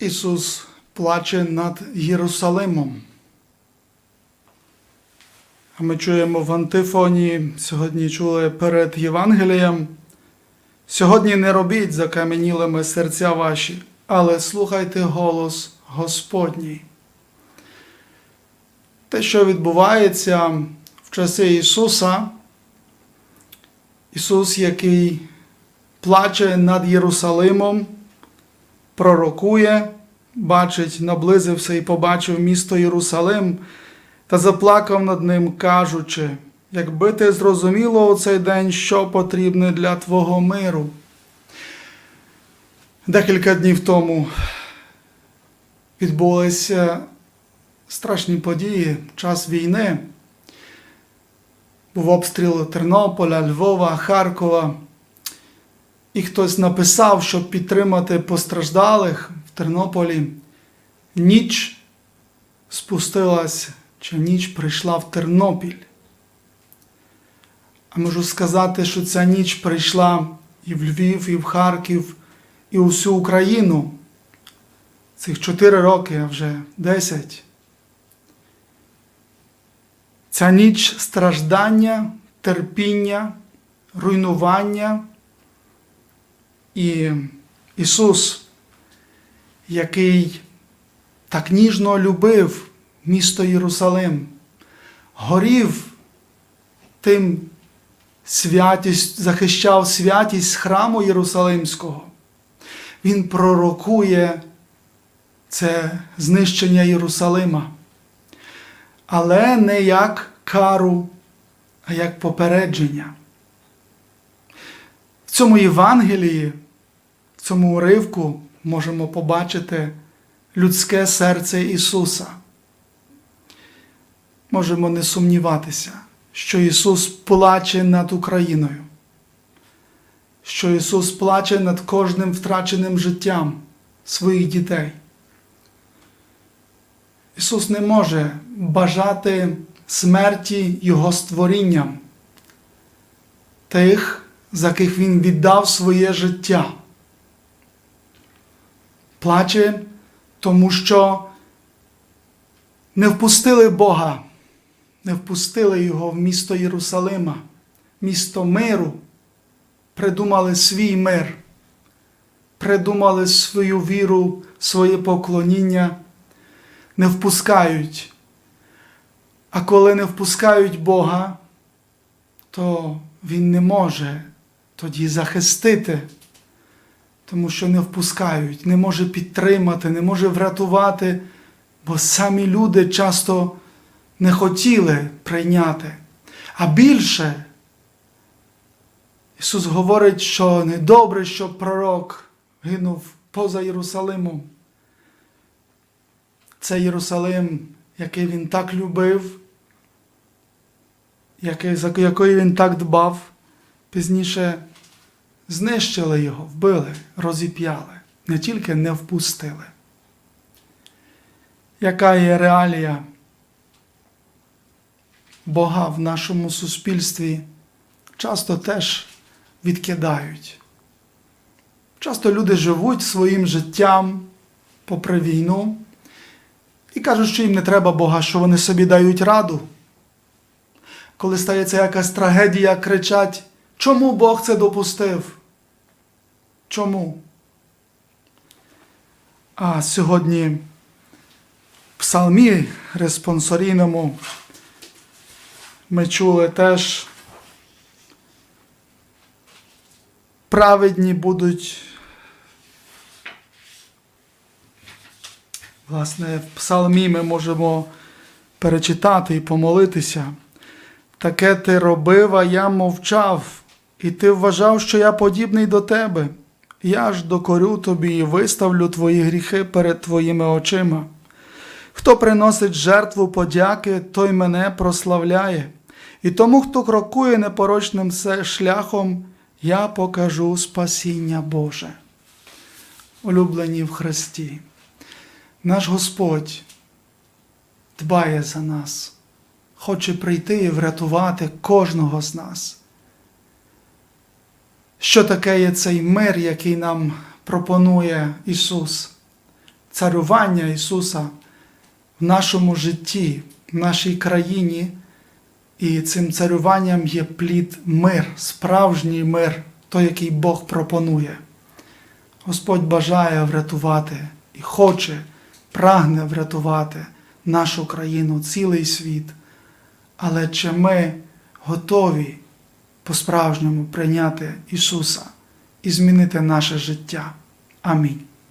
Ісус плаче над Єрусалимом. А ми чуємо в антифоні, сьогодні чули перед Євангелієм. Сьогодні не робіть закам'янілими серця ваші, але слухайте голос Господній. Те, що відбувається в часи Ісуса, Ісус, який плаче над Єрусалимом, пророкує, бачить, наблизився і побачив місто Єрусалим та заплакав над ним, кажучи, якби ти зрозуміло у цей день, що потрібне для твого миру. Декілька днів тому відбулися страшні події, час війни. Був обстріл Тернополя, Львова, Харкова. І хтось написав, щоб підтримати постраждалих в Тернополі. Ніч спустилась, чи ніч прийшла в Тернопіль. А можу сказати, що ця ніч прийшла і в Львів, і в Харків, і у всю Україну. Цих чотири роки, а вже десять. Ця ніч страждання, терпіння, руйнування. І Ісус, який так ніжно любив місто Єрусалим, горів тим святість, захищав святість храму Єрусалимського. Він пророкує це знищення Єрусалима, але не як кару, а як попередження. В цьому Євангелії, цьому уривку можемо побачити людське серце Ісуса. Можемо не сумніватися, що Ісус плаче над Україною, що Ісус плаче над кожним втраченим життям своїх дітей. Ісус не може бажати смерті Його створінням, тих, за яких Він віддав своє життя. Плаче, тому що не впустили Бога, не впустили Його в місто Єрусалима, місто миру, придумали свій мир, придумали свою віру, своє поклоніння, не впускають. А коли не впускають Бога, то Він не може тоді захистити, тому що не впускають, не може підтримати, не може врятувати, бо самі люди часто не хотіли прийняти. А більше Ісус говорить, що недобре, що пророк гинув поза Єрусалимом. Це Єрусалим, який він так любив, який, за якої він так дбав, пізніше знищили його, вбили, розіп'яли, не тільки не впустили. Яка є реалія Бога в нашому суспільстві часто теж відкидають. Часто люди живуть своїм життям попри війну і кажуть, що їм не треба Бога, що вони собі дають раду. Коли стається якась трагедія, кричать, чому Бог це допустив? Чому? А сьогодні в псалмі респонсорійному ми чули теж праведні будуть. Власне, в псалмі ми можемо перечитати і помолитися. Таке ти робив, а я мовчав, і ти вважав, що я подібний до тебе. Я ж докорю тобі і виставлю твої гріхи перед твоїми очима. Хто приносить жертву подяки, той мене прославляє, і тому, хто крокує непорочним шляхом, я покажу спасіння Боже. Улюблені в Христі, наш Господь дбає за нас, хоче прийти і врятувати кожного з нас. Що таке є цей мир, який нам пропонує Ісус? царювання Ісуса в нашому житті, в нашій країні. І цим царюванням є плід мир, справжній мир, той, який Бог пропонує. Господь бажає врятувати і хоче, прагне врятувати нашу країну, цілий світ. Але чи ми готові по-справжньому прийняти Ісуса і змінити наше життя? Амінь.